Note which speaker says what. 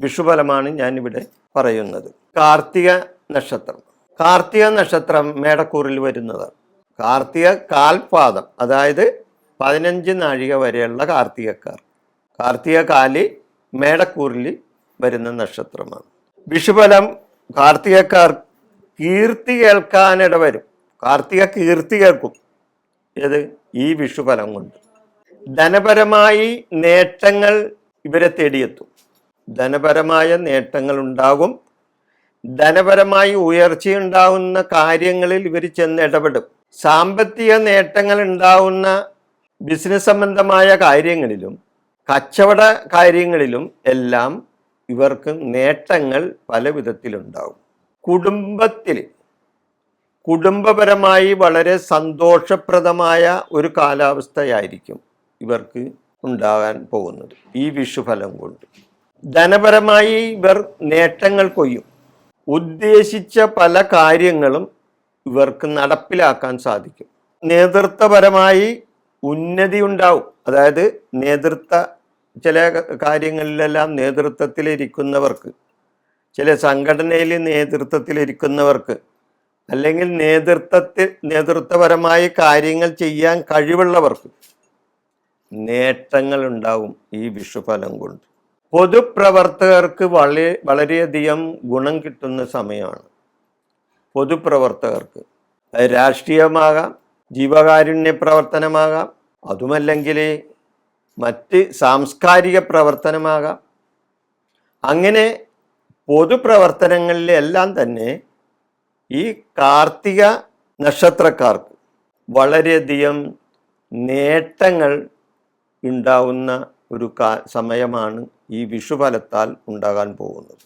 Speaker 1: വിഷുഫലമാണ് ഞാനിവിടെ പറയുന്നത്. കാർത്തിക നക്ഷത്രം. കാർത്തിക നക്ഷത്രം മേടക്കൂറിൽ വരുന്നത്. കാർത്തിക കാൽപാദം അതായത് പതിനഞ്ച് നാഴിക വരെയുള്ള കാർത്തികക്കാർ. കാർത്തിക കാലി മേടക്കൂറിൽ വരുന്ന നക്ഷത്രമാണ്. വിഷുഫലം കാർത്തികക്കാർ കീർത്തി കേൾക്കാനിട വരും. കാർത്തിക കീർത്തി കേൾക്കും. ഏത്? ഈ വിഷുഫലം കൊണ്ട്. ധനപരമായി നേട്ടങ്ങൾ ഇവരെ തേടിയെത്തും. ധനപരമായ നേട്ടങ്ങൾ ഉണ്ടാകും ധനപരമായി ഉയർച്ചയുണ്ടാവുന്ന കാര്യങ്ങളിൽ ഇവർ ചെന്ന് ഇടപെടും. സാമ്പത്തിക നേട്ടങ്ങൾ ഉണ്ടാവുന്ന ബിസിനസ് സംബന്ധമായ കാര്യങ്ങളിലും കച്ചവട കാര്യങ്ങളിലും എല്ലാം ഇവർക്ക് നേട്ടങ്ങൾ പല വിധത്തിലുണ്ടാവും കുടുംബത്തിൽ കുടുംബപരമായി വളരെ സന്തോഷപ്രദമായ ഒരു കാലാവസ്ഥയായിരിക്കും ഇവർക്ക് ഉണ്ടാകാൻ പോകുന്നത്. ഈ വിഷുഫലം കൊണ്ട്. ധനപരമായി ഇവർ നേട്ടങ്ങൾ കൊയ്യും. ഉദ്ദേശിച്ച പല കാര്യങ്ങളും ഇവർക്ക് നടപ്പിലാക്കാൻ സാധിക്കും. നേതൃത്വപരമായി ഉന്നതി ഉണ്ടാവും അതായത് നേതൃത്വ ചില കാര്യങ്ങളിലെല്ലാം നേതൃത്വത്തിലിരിക്കുന്നവർക്ക് ചില സംഘടനയിൽ നേതൃത്വത്തിലിരിക്കുന്നവർക്ക് അല്ലെങ്കിൽ നേതൃത്വത്തിൽ നേതൃത്വപരമായ കാര്യങ്ങൾ ചെയ്യാൻ കഴിവുള്ളവർക്ക് നേട്ടങ്ങൾ ഉണ്ടാവും ഈ വിഷുഫലം കൊണ്ട്. പൊതുപ്രവർത്തകർക്ക് വളരെ വളരെയധികം ഗുണം കിട്ടുന്ന സമയമാണ്. പൊതുപ്രവർത്തകർക്ക്. അത് രാഷ്ട്രീയമാകാം ജീവകാരുണ്യ പ്രവർത്തനമാകാം അതുമല്ലെങ്കിൽ മറ്റ് സാംസ്കാരിക പ്രവർത്തനമാകാം. അങ്ങനെ പൊതുപ്രവർത്തനങ്ങളിലെല്ലാം തന്നെ ഈ കാർത്തിക നക്ഷത്രക്കാർക്ക് വളരെയധികം നേട്ടങ്ങൾ ഉണ്ടാവുന്ന ഒരു സമയമാണ് ഈ വിഷുഫലത്താൽ ഉണ്ടാകാൻ പോകുന്നത്.